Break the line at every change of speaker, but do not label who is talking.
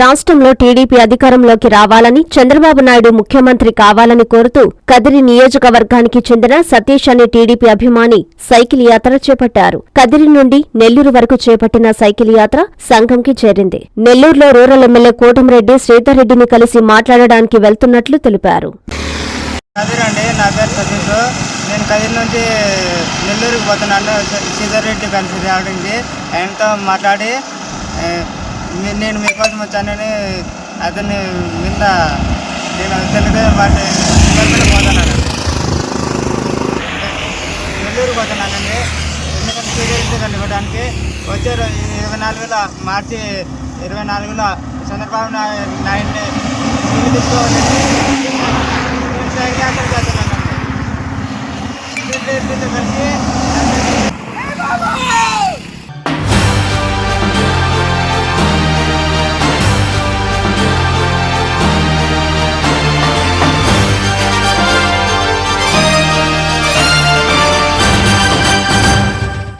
రాష్ట్రంలో టీడీపీ అధికారంలోకి రావాలని చంద్రబాబు నాయుడు ముఖ్యమంత్రి కావాలని కోరుతూ కదిరి నియోజకవర్గానికి చెందిన సతీష్ అనే టీడీపీ అభిమాని సైకిల్ యాత్ర చేపట్టారు. కదిరి నుండి నెల్లూరు వరకు చేపట్టిన సైకిల్ యాత్ర సంఘంకి చేరింది. నెల్లూరులో రూరల్ ఎమ్మెల్యే కోటంరెడ్డి శ్రీధర్ రెడ్డిని కలిసి మాట్లాడడానికి వెళ్తున్నట్లు తెలిపారు.
నేను కదిరి నుంచి నెల్లూరుకి పోతున్నాను. శ్రీధర్ రెడ్డి కలిసి రావడానికి. ఆయనతో మాట్లాడి నేను మీకోసం వచ్చానని అతని మీద నేను తెలుగుదేశం వాటి పోతున్నాను. నెల్లూరు పోతున్నానండి. ఎందుకంటే శ్రీధర్ ఇవ్వడానికి. వచ్చే ఇరవై నాలుగులో మార్చి ఇరవై నాలుగులో చంద్రబాబు నాయుడిని తీసుకోవాలని నేను కలిసి